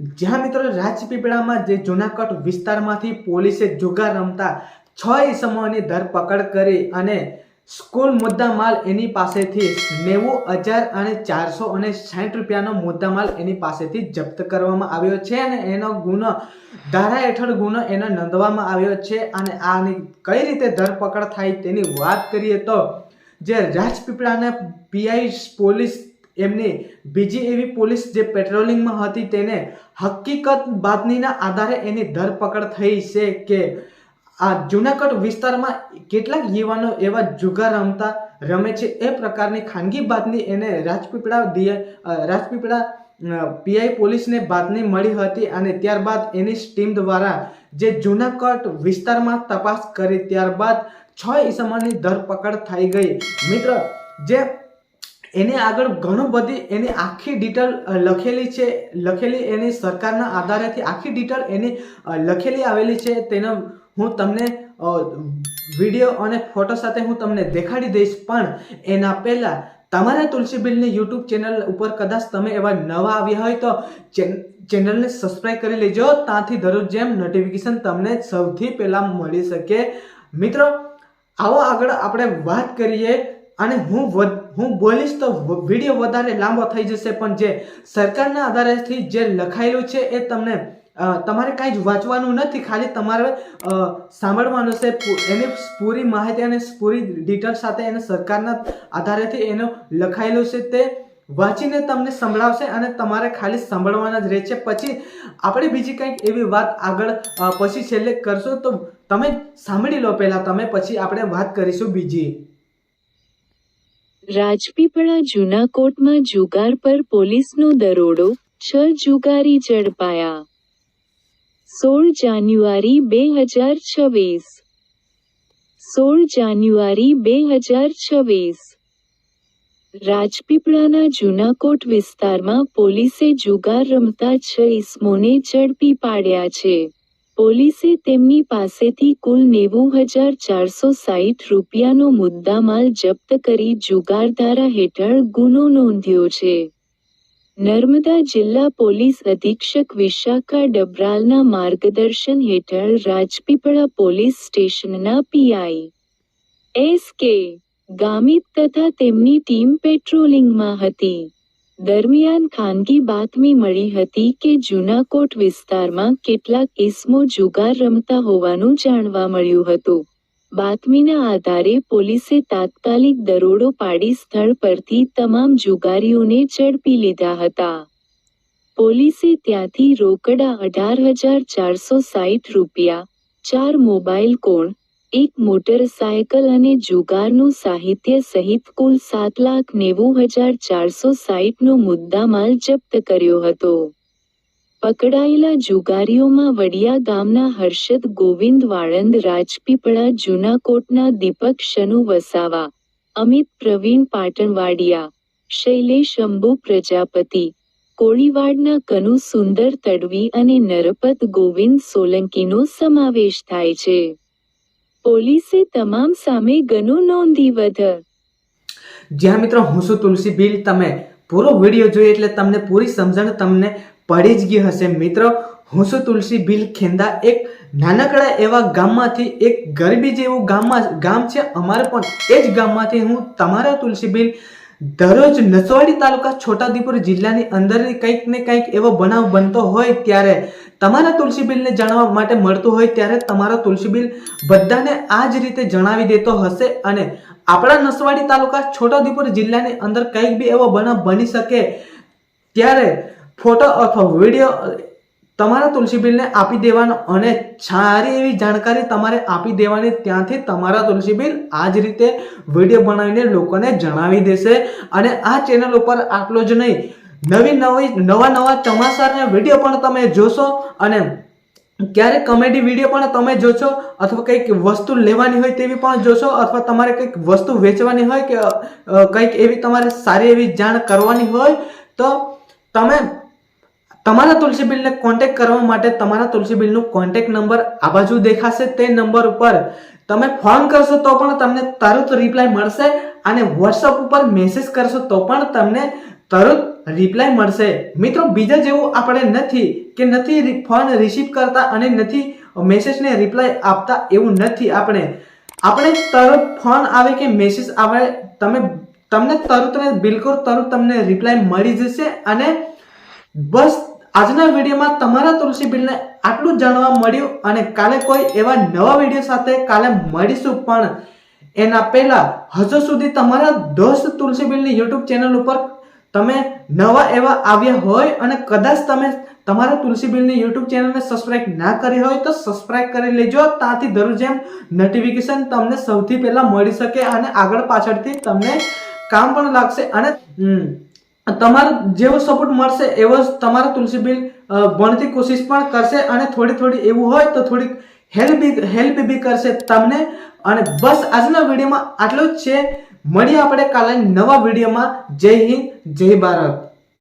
જ્યાં મિત્રો રાજપીપળામાં જે જુનાગઢ વિસ્તારમાંથી પોલીસે જુગાર રમતા છ ઈસમોની ધરપકડ કરી અને સ્કૂલ મુદ્દામાલ એની પાસેથી નેવું હજાર અને ચારસો અને સાઠ રૂપિયાનો મુદ્દામાલ એની પાસેથી જપ્ત કરવામાં આવ્યો છે અને એનો ગુનો ધારા હેઠળ ગુનો એનો નોંધવામાં આવ્યો છે અને આની કઈ રીતે ધરપકડ થાય તેની વાત કરીએ તો જે રાજપીપળાના પીઆઈ પોલીસ એમની બીજી એવી પોલીસ જે પેટ્રોલિંગમાં હતી તેને હકીકત બાતમીના આધારે એની ધરપકડ થઈ છે કે આ જુનાગઢ વિસ્તારમાં કેટલાક યુવાનો એવા જુગાર રમતા રમે છે એ પ્રકારની ખાનગી બાતમી એને રાજપીપળા રાજપીપળા પીઆઈ પોલીસને બાતમી મળી હતી અને ત્યારબાદ એની ટીમ દ્વારા જે જુનાગઢ વિસ્તારમાં તપાસ કરી ત્યારબાદ છ ઈસમોની ધરપકડ થઈ ગઈ. મિત્ર, જે એની આગળ ઘણું બધી એની આખી ડિટેલ લખેલી છે, લખેલી એની સરકારના આધારેથી આખી ડિટેલ એની લખેલી આવેલી છે. તેનો હું તમને વીડિયો અને ફોટો સાથે હું તમને દેખાડી દઈશ. પણ એના પહેલાં તમારા તુલસી બિલની યુટ્યુબ ચેનલ ઉપર કદાચ તમે એવા નવા આવ્યા હોય તો ચેન- ચેનલને સબસ્ક્રાઈબ કરી લેજો. ત્યાંથી દરરોજ જેમ નોટિફિકેશન તમને સૌથી પહેલાં મળી શકે. મિત્રો, આવો આગળ આપણે વાત કરીએ અને હું વધ- હું બોલીશ તો વીડિયો વધારે લાંબો થઈ જશે, પણ જે સરકારના આધારેથી જે લખાયેલું છે એ તમને તમારે કાંઈ જ વાંચવાનું નથી, ખાલી તમારે સાંભળવાનું છે. એની પૂરી માહિતી અને પૂરી ડિટેલ સાથે એને સરકારના આધારેથી એનો લખાયેલું છે તે વાંચીને તમને સંભળાવશે અને તમારે ખાલી સાંભળવાના જ રહે છે પછી આપણે બીજી કંઈક એવી વાત આગળ પછી છેલ્લે કરશું. તો તમે સાંભળી લો પહેલાં તમે, પછી આપણે વાત કરીશું બીજી. રાજપીપળા જૂના કોટમાં જુગાર પર પોલીસનો દરોડો, છ જુગારી ઝડપાયા. સોળ જાન્યુઆરી બે હજાર છવ્વીસ. સોળ જાન્યુઆરી બે હજાર છવ્વીસ. રાજપીપળાના જૂનાકોટ વિસ્તારમાં પોલીસે જુગાર રમતા છ ઇસમોને ઝડપી પાડ્યા છે. પોલીસે તેમની પાસેથી કુલ નેવું હજાર ચારસો સાહીઠ રૂપિયાનો મુદ્દામાલ જપ્ત કરી જુગારધારા હેઠળ ગુનો નોંધ્યો છે. નર્મદા જિલ્લા પોલીસ અધિક્ષક વિશાખા ડબરાલના માર્ગદર્શન હેઠળ રાજપીપળા પોલીસ સ્ટેશનના પીઆઈ એસ કે ગામિત તથા તેમની ટીમ પેટ્રોલિંગમાં હતી. દરમિયાન ખાનગી બાતમી મળી હતી કે જૂનાકોટ વિસ્તારમાં કેટલાક ઇસમો જુગાર રમતા હોવાનું જાણવા મળ્યું હતું. બાતમીના આધારે પોલીસે તાત્કાલિક દરોડો પાડી સ્થળ પરથી તમામ જુગારીઓને ઝડપી લીધા હતા. પોલીસે ત્યાંથી રોકડા અઢાર હજાર ચારસો સાહીઠ રૂપિયા, ચાર મોબાઈલ કોણ એક મોટરસાયકલ અને જુગારનું સાહિત્ય સહિત કુલ સાત લાખ નેવું હજાર ચારસો સાહીઠનો મુદ્દામાલ જપ્ત કર્યો હતો. પકડાયેલા જુગારીઓમાં વડિયા ગામના હર્ષદ ગોવિંદ વાળંદ, રાજપીપળા, જૂનાકોટના દીપક શનુ વસાવા, અમિત પ્રવીણ પાટણવાડિયા, શૈલેષ અંબુ પ્રજાપતિ, કોળીવાડના કનુ સુંદર તડવી અને નરપત ગોવિંદ સોલંકીનો સમાવેશ થાય છે. પોલીસે તમામ સામે ગનો નોંધી વધ જ્યાં મિત્રો, હું છું તુલસી બિલ તમે પૂરો વીડિયો જોઈએ એટલે તમને પૂરી સમજણ તમને પડી જ ગઈ હશે. મિત્રો, હું છું તુલસી બિલ ખેંદા. એક નાનકડા એવા ગામમાંથી, એક ગરબી જેવું ગામમાં ગામ છે. અમારે પણ એ જ ગામમાંથી હું, તમારા તુલસી બિલ દરરોજ નસવાડી તાલુકા છોટાઉદેપુર જિલ્લાની અંદર કંઈક ને કંઈક એવો બનાવ બનતો હોય ત્યારે તમારા તુલસી બિલને જાણવા માટે મળતું હોય ત્યારે તમારો તુલસી બિલ બધાને આ જ રીતે જણાવી દેતો હશે અને આપણા નસવાડી તાલુકા છોટાઉદેપુર જિલ્લાની અંદર કંઈક બી એવો બનાવ બની શકે ત્યારે ફોટો અથવા વીડિયો તમારા તુલસી બિલને આપી દેવાનો અને સારી એવી જાણકારી તમારે આપી દેવાની ત્યાંથી તમારા તુલસી બિલ આ જ રીતે વીડિયો બનાવીને લોકોને જણાવી દેશે. અને આ ચેનલ ઉપર આટલો જ નહીં, નવી નવી, નવા નવા ચોમાસાના વીડિયો પણ તમે જોશો અને ક્યારેક કોમેડી વીડિયો પણ તમે જોશો અથવા કંઈક વસ્તુ લેવાની હોય તેવી પણ જોશો અથવા તમારે કંઈક વસ્તુ વેચવાની હોય કે કંઈક એવી તમારે સારી એવી જાણ કરવાની હોય તો તમે તમારા તુલસી બિલને કોન્ટેક્ટ કરવા માટે તમારા તુલસી બિલનો કોન્ટેક્ટ નંબર આ બાજુ દેખાશે તે નંબર ઉપર. તમે ફોન કરશો તો પણ તમને તરત રિપ્લાય મળશે અને વોટ્સઅપ ઉપર મેસેજ કરશો તો પણ તમને તરત રિપ્લાય મળશે. મિત્રો, બીજા જેવું આપણે નથી કે નથી ફોન રિસીવ કરતા અને નથી મેસેજને રિપ્લાય આપતા એવું નથી આપણે. આપણે તરત ફોન આવે કે મેસેજ આવે, તમે તમને તરત બિલકુલ તરત તમને રિપ્લાય મળી જશે અને બસ આજના વિડીયોમાં તમારા તુલસી બિલને આટલું જાણવા મળ્યું અને કાલે કોઈ એવા નવા વીડિયો સાથે કાલે મળીશું પણ એના પહેલા હજુ સુધી તમારા દોસ્ત તુલસી બિલની યુટ્યુબ ચેનલ ઉપર તમે નવા એવા આવ્યા હોય અને કદાચ તમે તમારા તુલસી બિલની યુટ્યુબ ચેનલને સબસ્ક્રાઇબ ના કરી હોય તો સબસ્ક્રાઇબ કરી લેજો. ત્યાંથી દરરોજ જેમ નોટિફિકેશન તમને સૌથી પહેલાં મળી શકે અને આગળ પાછળથી તમને કામ પણ લાગશે અને તમારો જેવો સપોર્ટ મળશે એવો જ તમારા તુલસી બિલ ભણતી કોશિશ પણ કરશે અને થોડી થોડી એવું હોય તો થોડીક હેલ્પ બી હેલ્પ બી કરશે તમને. અને બસ આજના વિડીયોમાં આટલું જ છે. મળીએ આપણે કાલે નવા વિડીયોમાં. જય હિન્દ, જય ભારત.